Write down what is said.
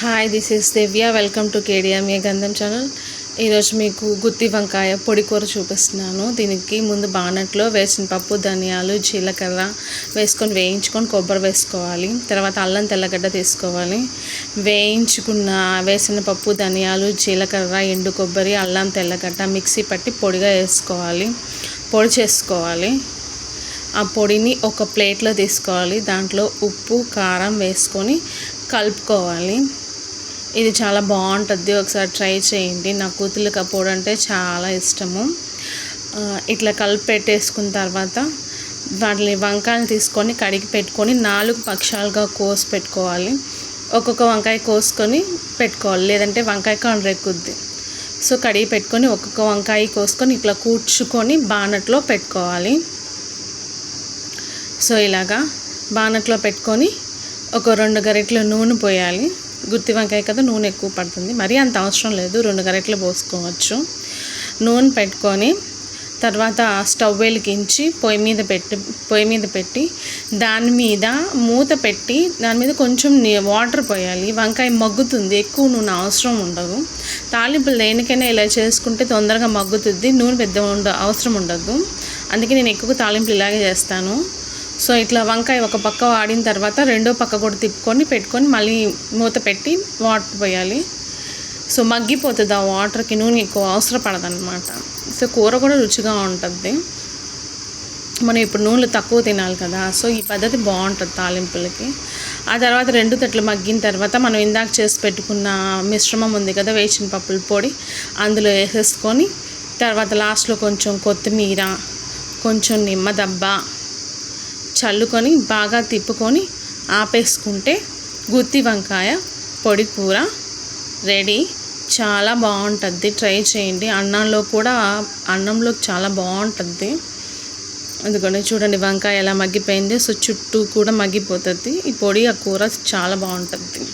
Hi this is Divya welcome to KDMA Gandham channel ఈరోజు మీకు గుత్తి వంకాయ పొడి కూర చూపిస్తున్నాను. దీనికి ముందు బాణట్లో వేసిన పప్పు ధనియాలు జీలకర్ర వేసుకొని వేయించుకొని కొబ్బరి వేసుకోవాలి. తర్వాత అల్లం తెల్లగడ్డ తీసుకోవాలి. వేయించుకున్న వేసిన పప్పు ధనియాలు జీలకర్ర ఎండు కొబ్బరి అల్లం తెల్లగడ్డ మిక్సీ పట్టి పొడిగా వేసుకోవాలి. పొడి చేసుకోవాలి. ఆ పొడిని ఒక ప్లేట్లో తీసుకోవాలి. దాంట్లో ఉప్పు కారం వేసుకొని కలుపుకోవాలి. ఇది చాలా బాగుంటుంది. ఒకసారి ట్రై చేయండి. నా కూతుళ్ళకి ఆ పొడి అంటే చాలా ఇష్టము. ఇట్లా కలిపి పెట్టేసుకున్న తర్వాత వాటిని వంకాయలు తీసుకొని కడిగి పెట్టుకొని నాలుగు పక్షాలుగా కోసి పెట్టుకోవాలి. ఒక్కొక్క వంకాయ కోసుకొని పెట్టుకోవాలి. లేదంటే వంకాయ కండ్రెక్కుద్ది సో కడిగి పెట్టుకొని ఒక్కొక్క వంకాయ కోసుకొని ఇట్లా కూర్చుకొని బానట్లో పెట్టుకోవాలి. సో ఇలాగా బానట్లో పెట్టుకొని ఒక రెండు గరిటెలు నూనె పోయాలి. గుత్తి వంకాయ కదా నూనె ఎక్కువ పడుతుంది. మరీ అంత అవసరం లేదు. రెండు గరిటెలు పోసుకోవచ్చు. నూనె పెట్టుకొని తర్వాత స్టవ్ వెలిగించి పొయ్యి మీద పెట్టి పొయ్యి మీద పెట్టి దాని మీద మూత పెట్టి దాని మీద కొంచెం వాటర్ పోయాలి. వంకాయ మగ్గుతుంది. ఎక్కువ నూనె అవసరం ఉండదు. తాలింపులు దేనికైనా ఇలా చేసుకుంటే తొందరగా మగ్గుతుంది. నూనె పెద్ద ఉండ అవసరం ఉండదు. అందుకే నేను ఎక్కువ తాలింపులు ఇలాగే చేస్తాను. సో ఇట్లా వంకాయ ఒక పక్క వాడిన తర్వాత రెండో పక్క కూడా తిప్పుకొని పెట్టుకొని మళ్ళీ మూత పెట్టి వాటర్ పోయాలి. సో మగ్గిపోతుంది ఆ వాటర్కి నూనె ఎక్కువ అవసరం పడదన్నమాట సో కూర కూడా రుచిగా ఉంటుంది. మనం ఇప్పుడు నూనెలు తక్కువ తినాలి కదా సో ఈ పద్ధతి బాగుంటుంది తాలింపులకి. ఆ తర్వాత రెండు తట్లు మగ్గిన తర్వాత మనం ఇందాక చేసి పెట్టుకున్న మిశ్రమం ఉంది కదా వేసిన పప్పుల పొడి అందులో వేసేసుకొని తర్వాత లాస్ట్లో కొంచెం కొత్తిమీర కొంచెం నిమ్మదబ్బ చల్లుకొని బాగా తిప్పుకొని ఆపేసుకుంటే గుత్తి వంకాయ పొడి కూర రెడీ. చాలా బాగుంటుంది ట్రై చేయండి. అన్నంలో కూడా అన్నంలో చాలా బాగుంటుంది అందుకని చూడండి వంకాయ ఎలా మగ్గిపోయింది. సో చుట్టూ కూడా మగ్గిపోతుంది. ఈ పొడి ఆ కూర చాలా బాగుంటుంది